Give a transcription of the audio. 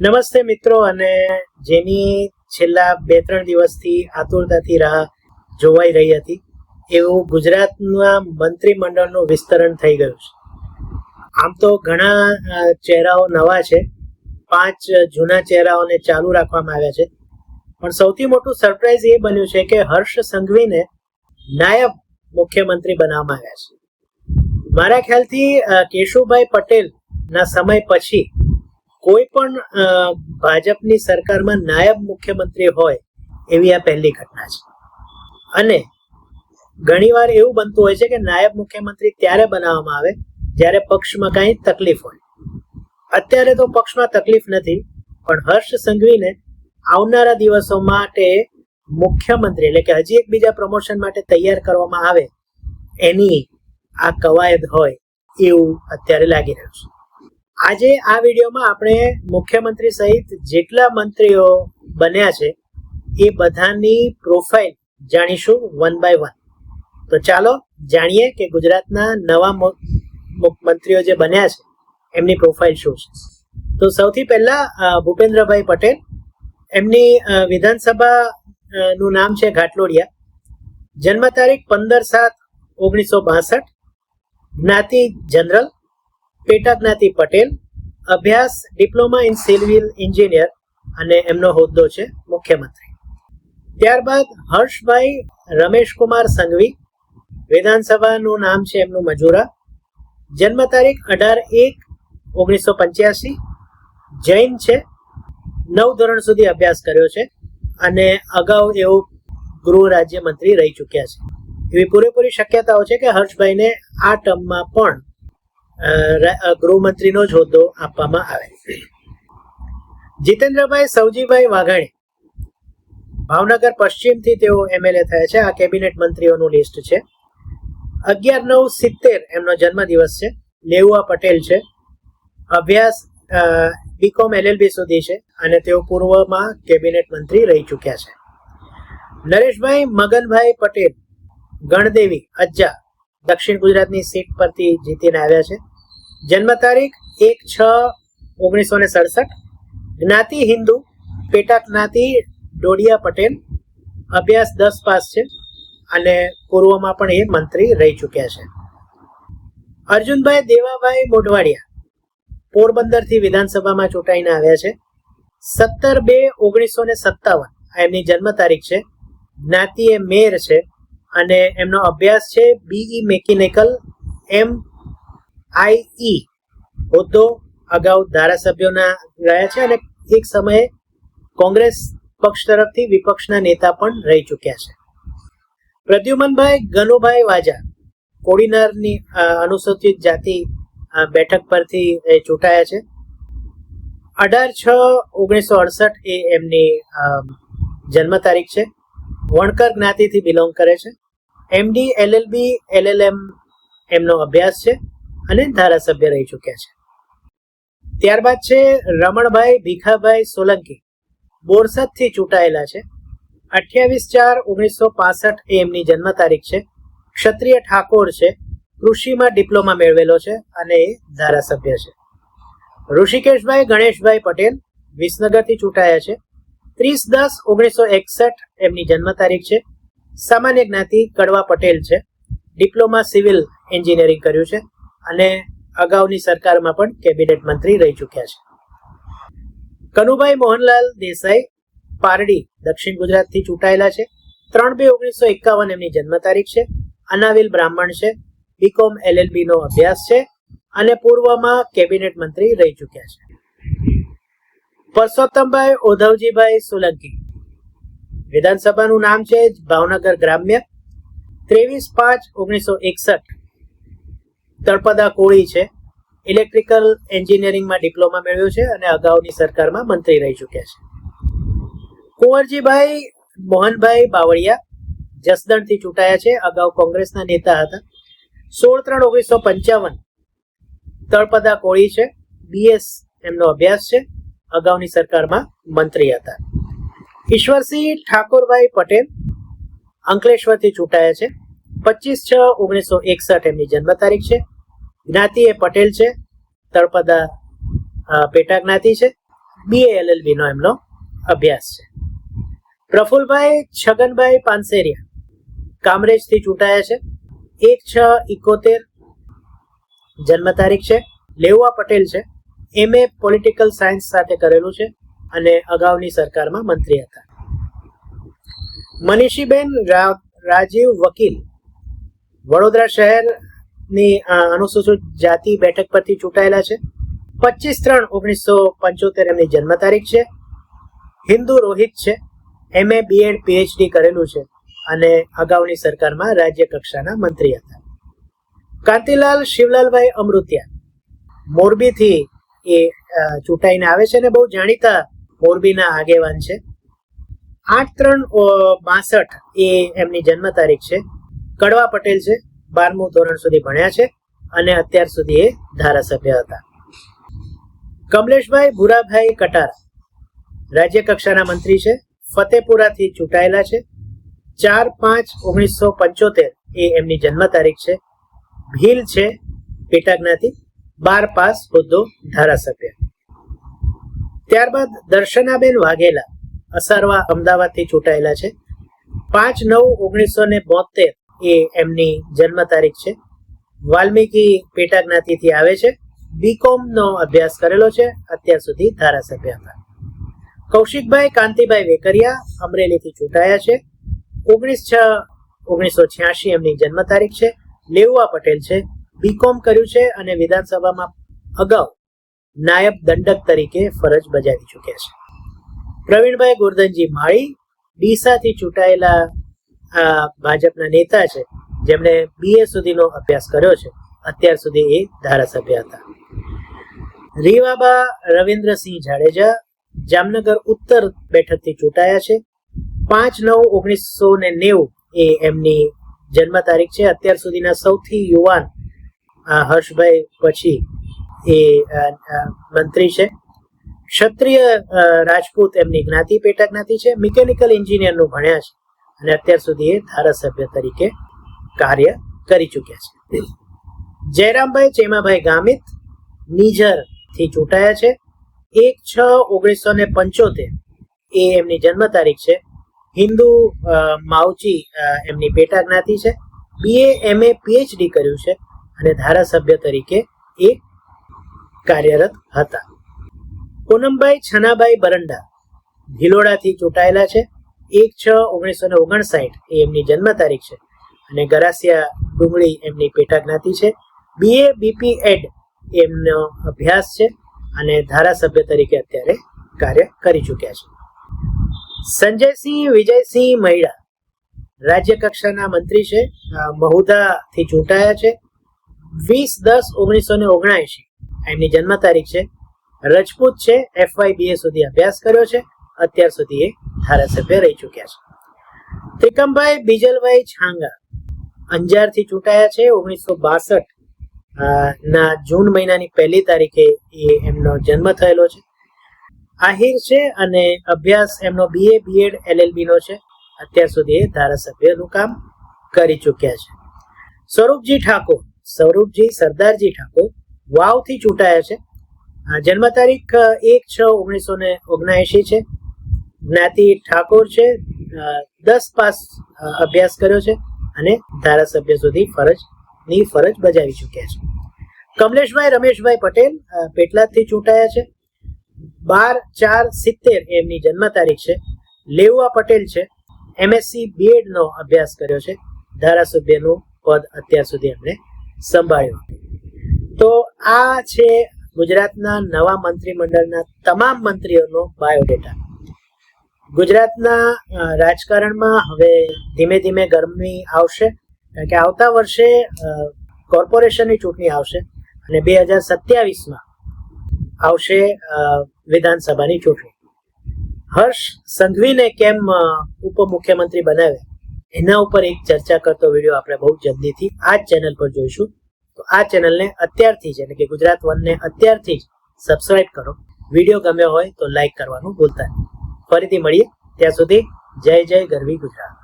નમસ્તે મિત્રો, અને જેની છેલ્લા બે ત્રણ દિવસથી આતુરતાથી રાહ જોવાઈ રહી હતી, એવું ગુજરાતના મંત્રીમંડળનું વિસ્તરણ થઈ ગયું છે. આમ તો ઘણા ચહેરાઓ નવા છે. પાંચ જૂના ચહેરાઓને ચાલુ રાખવામાં આવ્યા છે. પણ સૌથી મોટું સરપ્રાઈઝ એ બન્યું છે કે હર્ષ સંઘવીને નાયબ મુખ્યમંત્રી બનાવવામાં આવ્યા છે. મારા ખ્યાલથી કેશુભાઈ પટેલના સમય પછી કોઈ પણ ભાજપની સરકારમાં નાયબ મુખ્યમંત્રી હોય, એવી આ પહેલી ઘટના છે. અને ઘણીવાર એવું બનતું હોય છે કે નાયબ મુખ્યમંત્રી ત્યારે બનાવવામાં આવે, જ્યારે પક્ષમાં કાંઈ તકલીફ હોય. અત્યારે તો પક્ષમાં તકલીફ નથી, પણ હર્ષ સંઘવીને આવનારા દિવસો માટે મુખ્યમંત્રી, એટલે કે હજી એક બીજા પ્રમોશન માટે તૈયાર કરવામાં આવે, એની આ કવાયદ હોય, એવું અત્યારે લાગી રહ્યું છે. આજે આ વિડીયોમાં આપણે મુખ્યમંત્રી સહિત જેટલા મંત્રીઓ બન્યા છે, એ બધાની પ્રોફાઇલ જાણીશું વન બાય વન તો ચાલો જાણીએ કે ગુજરાતના નવા મંત્રીઓ જે બન્યા છે, એમની પ્રોફાઇલ શું છે. તો સૌથી પહેલા ભૂપેન્દ્રભાઈ પટેલ, એમની વિધાનસભા નું નામ છે ઘાટલોડિયા. જન્મ તારીખ પંદર સાત ઓગણીસો બાસઠ, જ્ઞાતિ જનરલ પેટા જ્ઞાતિ પટેલ, અભ્યાસ, ડિપ્લોમા ઇન સિવિલ એન્જિનિયર અને એમનો હોદ્દો છે મુખ્યમંત્રી. ત્યારબાદ હર્ષભાઈ રમેશકુમાર સંઘવી, વિધાનસભાનું નામ છે એમનું મજૂરા. જન્મ તારીખ અઢાર એક ઓગણીસો પંચ્યાસી. જૈન છે. નવ ધોરણ સુધી અભ્યાસ કર્યો છે અને અગાઉ એવું ગૃહ રાજ્યમંત્રી રહી ચૂક્યા છે. એવી પૂરેપૂરી શક્યતાઓ છે કે હર્ષભાઈને આ ટર્મમાં પણ ગૃહમંત્રીનો જ હોદ્દો આપવામાં આવે. જીતેન્દ્રભાઈ સૌજીભાઈ વાઘાણી, ભાવનગર પશ્ચિમથી તેઓ એમએલએ થયા છે. આ કેબિનેટ મંત્રીઓનું લિસ્ટ છે. અગિયાર નવ સિત્તેર એમનો જન્મદિવસ છે. લેઉઆ પટેલ છે. અભ્યાસ બીકોમ એલએલબી સુધી છે અને તેઓ પૂર્વમાં કેબિનેટ મંત્રી રહી ચૂક્યા છે. નરેશભાઈ મગનભાઈ પટેલ, ગણદેવી, અજ્જા દક્ષિણ ગુજરાતની સીટ પરથી જીતીને આવ્યા છે. જન્મ તારીખ એક છ ઓગણીસો ને સડસઠ. જ્ઞાતિ હિન્દુ, પેટા જ્ઞાતિ ડોડિયા પટેલ. અભ્યાસ દસ પાસ છે અને પૂર્વમાં પણ એ મંત્રી રહી ચૂક્યા છે. અર્જુનભાઈ દેવાભાઈ મોઢવાડિયા પોરબંદરથી વિધાનસભામાં ચૂંટાઈને આવ્યા છે. સત્તર બે ઓગણીસો ને સત્તાવન, આ એમની જન્મ તારીખ છે. જ્ઞાતિ એ મેર છે અને એમનો અભ્યાસ છે બીઈ મેકેનિકલ એમ આઈ હોદ્દો અગાઉ ધારાસભ્યોના રહ્યા છે અને એક સમયે કોંગ્રેસ પક્ષ તરફથી વિપક્ષના નેતા પણ રહી ચૂક્યા છે. પ્રદ્યુમનભાઈ ગનુભાઈ વાજા કોડીનારની અનુસૂચિત જાતિ બેઠક પરથી એ ચૂંટાયા છે. અઢાર છ ઓગણીસો અડસઠ એ એમની જન્મ તારીખ છે. વણકર જ્ઞાતિથી બિલોંગ કરે છે. એમડી એલએલબી એલએલએમ એમનો અભ્યાસ છે. અને ધારાસભ્ય રહી ચૂક્યા છે. ત્યારબાદ છે રમણભાઈ ભીખાભાઈ સોલંકી. બોરસદથી ચૂંટાયેલા છે. અઠ્યાવીસ ચાર ઓગણીસો પાસઠ એમની જન્મ તારીખ છે. ક્ષત્રિય ઠાકોર છે. કૃષિમાં ડિપ્લોમા મેળવેલો છે અને એ ધારાસભ્ય છે. ઋષિકેશભાઈ ગણેશભાઈ પટેલ વિસનગરથી ચૂંટાયા છે. ત્રીસ દસ ઓગણીસો એકસઠ એમની જન્મ તારીખ છે. સામાન્ય જ્ઞાતિ કડવા પટેલ છે. ડિપ્લોમા સિવિલ એન્જિનિયરિંગ કર્યું છે. અને અગાઉની સરકારમાં પણ કેબિનેટ મંત્રી રહી ચૂક્યા છે. કનુભાઈ મોહનલાલ દેસાઈ પારડી દક્ષિણ ગુજરાતથી ચૂંટાયેલા છે. ત્રણ બે ઓગણીસો એકાવન એમની જન્મ તારીખ છે. અનાવિલ બ્રાહ્મણ છે. બીકોમ એલએલબી નો અભ્યાસ છે. અને પૂર્વમાં કેબિનેટ મંત્રી રહી ચૂક્યા છે. પરસોત્તમભાઈ ઓધવજીભાઈ સોલંકી. વિધાનસભાનું નામ છે ભાવનગર ગ્રામ્ય. ત્રેવીસ પાંચ ઓગણીસો એકસઠ તળપદા કોળી છે. ઇલેક્ટ્રિકલ એન્જિનિયરિંગમાં ડિપ્લોમા મેળવ્યો છે અને અગાઉની સરકારમાં મંત્રી રહી ચૂક્યા છે. કુંવરજીભાઈ, મોહનભાઈ બાવળિયા જસદણથી ચૂંટાયા છે. અગાઉ કોંગ્રેસના નેતા હતા. સોળ ત્રણ ઓગણીસો પંચાવન તળપદા કોળી છે. બીએસ એમનો અભ્યાસ છે. અગાઉની સરકારમાં મંત્રી હતા. ઈશ્વરસિંહ ઠાકોરભાઈ પટેલ અંકલેશ્વરથી ચૂંટાયા છે. પચીસ છ ઓગણીસો એકસઠ એમની જન્મ તારીખ છે. જ્ઞાતિ એ પટેલ છે. તળપદા પેટા જ્ઞાતિ છે. બીએ એલએલબી નો એમનો અભ્યાસ છે. પ્રફુલભાઈ છગનભાઈ પાનસેરિયા કામરેજથી ચૂંટાયા છે. એક છ ઇકોતેર જન્મ તારીખ છે. લેઉવા પટેલ છે. એમએ પોલિટિકલ સાયન્સ સાથે કરેલું છે અને અગાઉની સરકારમાં મંત્રી હતા. મનીષીબેન રાજીવ વકીલ વડોદરા શહેરની અનુસૂચિત જાતિ બેઠક પરથી ચૂંટાયેલા છે. પચીસ ત્રણ ઓગણીસો પંચોતેર એમની જન્મ તારીખ છે. હિન્દુ રોહિત છે. એમએ, બીએડ, પીએચડી કરેલું છે અને અગાઉની સરકારમાં રાજ્ય કક્ષાના મંત્રી હતા. કાંતિલાલ શિવલાલભાઈ અમૃતિયા મોરબીથી એ ચૂંટાઈને આવે છે અને બહુ જાણીતા મોરબીના આગેવાન છે. આઠ ત્રણ બાસઠ એ એમની જન્મ તારીખ છે. કડવા પટેલ છે, બારમું ધોરણ સુધી ભણ્યા છે અને અત્યાર સુધી એ ધારાસભ્ય હતા. કમલેશભાઈ ભુરાભાઈ કટારા રાજ્ય કક્ષાના મંત્રી છે, ફતેપુરાથી ચૂંટાયેલા છે. ચાર પાંચ ઓગણીસો પંચોતેર એ એમની જન્મ તારીખ છે. ભીલ છે પેટાજ્ઞાથી બાર પાસ હોદ્દો ધારાસભ્ય. ત્યારબાદ દર્શનાબેન વાઘેલા અસારવા અમદાવાદથી ચૂંટાયેલા છે. પાંચ નવ ઓગણીસો ને બોતેર એ એમની જન્મ તારીખ છે. વાલ્મીકી પેટા જ્ઞાતિથી આવે છે. બીકોમ નો અભ્યાસ કરેલો છે. અત્યાર સુધી ધારાસભ્ય હતા. કૌશિકભાઈ કાંતિભાઈ વેકરિયા અમરેલીથી ચૂંટાયા છે. ઓગણીસ છ, ઓગણીસો છ્યાસી એમની જન્મ તારીખ છે. લેઉઆ પટેલ છે. બીકોમ કર્યું છે અને વિધાનસભામાં અગાઉ નાયબ દંડક તરીકે ફરજ બજાવી ચૂક્યા છે. પ્રવીણભાઈ ગોરધનજી માળી ડીસાથી ચૂંટાયેલા ભાજપના નેતા છે, જેમણે બીએ સુધીનો અભ્યાસ કર્યો છે. અત્યાર સુધી એ ધારાસભ્ય હતા. રીવાબા રવિન્દ્રસિંહ જાડેજા જામનગર ઉત્તર બેઠકથી ચૂંટાયા છે. પાંચ નવ ઓગણીસો ને નેવું એ એમની જન્મ તારીખ છે. અત્યાર સુધીના સૌથી યુવાન હર્ષભાઈ પછી એ મંત્રી છે. ક્ષત્રિય રાજપૂત એમની જ્ઞાતિ પેટા જ્ઞાતિ છે. મિકેનિકલ એન્જિનિયરનું ભણ્યા છે. અને અત્યાર સુધી એ ધારાસભ્ય તરીકે કાર્ય કરી ચૂક્યા છે. જયરામભાઈ ચેમાભાઈ ગામિત નીજરથી ચૂંટાયા છે. એક છ ઓગણીસો ને પંચોતેર એ એમની જન્મ તારીખ છે. હિન્દુ માવચી એમની પેટા જ્ઞાતિ છે. બીએ, એમએ, પીએચડી કર્યું છે અને ધારાસભ્ય તરીકે એ કાર્યરત હતા. પૂનમભાઈ છનાભાઈ બરંડા ભિલોડાથી ચૂંટાયેલા છે. એક છ ઓગણીસો ને ઓગણસાઠ એ એમની જન્મ તારીખ છે. અને ગરાસિયા ડુંગળી એમની પેટા જ્ઞાતિ છે બીએ બીપી એડ એમનો અભ્યાસ છે અને ધારાસભ્ય તરીકે અત્યારે કાર્ય કરી ચૂક્યા છે. સંજયસિંહ વિજયસિંહ મહિડા રાજ્ય કક્ષાના મંત્રી છે. મહુધાથી ચૂંટાયા છે. વીસ દસ ઓગણીસો ને ઓગણએંશી એમની જન્મ તારીખ છે. રજપૂત છે. એફવાય બીએ સુધી અભ્યાસ કર્યો છે. અત્યાર સુધી એ ધારાસભ્ય રહી ચૂક્યા છે. ત્રિકમભાઈ બીજલભાઈ છાંગા અંજારથી ચૂંટાયા છે. ઓગણીસો બાસઠ ના જૂન મહિનાની પહેલી તારીખે એ એમનો જન્મ થયેલો છે. આહિર છે અને અભ્યાસ એમનો બીએ બીએડ એલએલબી નો છે. અત્યાર સુધી એ ધારાસભ્યનું કામ કરી ચૂક્યા છે. સ્વરૂપજી ઠાકોર, સ્વરૂપજી સરદારજી ઠાકોર વાવથી ચૂંટાયા છે. જન્મ તારીખ એક છ ઓગણીસો ને ઓગણએંશી છે. જ્ઞાતિ ઠાકોર છે દસ પાસ અભ્યાસ કર્યો છે અને ધારાસભ્ય સુધી ફરજની ફરજ બજાવી ચૂક્યા છે. કમલેશભાઈ, રમેશભાઈ પટેલ પેટલાદથી ચૂંટાયા છે. બાર ચાર સિત્તેર એમની જન્મ તારીખ છે. લેઉવા પટેલ છે. એમએસસી બીએડ નો અભ્યાસ કર્યો છે. ધારાસભ્યનું પદ અત્યાર સુધી એમણે સંભાળ્યું. તો આ છે ગુજરાતના નવા મંત્રીમંડળના તમામ મંત્રીઓનો બાયોડેટા. ગુજરાતના રાજકારણમાં હવે ધીમે ધીમે ગરમી આવશે. કારણ કે આવતા વર્ષે કોર્પોરેશનની ચૂંટણી આવશે અને બે હજાર સત્યાવીસમાં આવશે વિધાનસભાની ચૂંટણી. હર્ષ સંઘવીને કેમ ઉપમુખ્યમંત્રી બનાવે? એના ઉપર એક ચર્ચા કરતો વીડિયો આપણે બહુ જલ્દીથી આ ચેનલ પર જોઈશું. તો આ ચેનલને અત્યારથી જ, એટલે કે ગુજરાત વનને અત્યારથી જ સબસ્ક્રાઇબ કરો. વીડિયો ગમ્યો હોય તો લાઈક કરવાનું ભૂલતા નહીં. ફરીથી મળીએ. ત્યાં સુધી જય જય ગરવી ગુજરાત.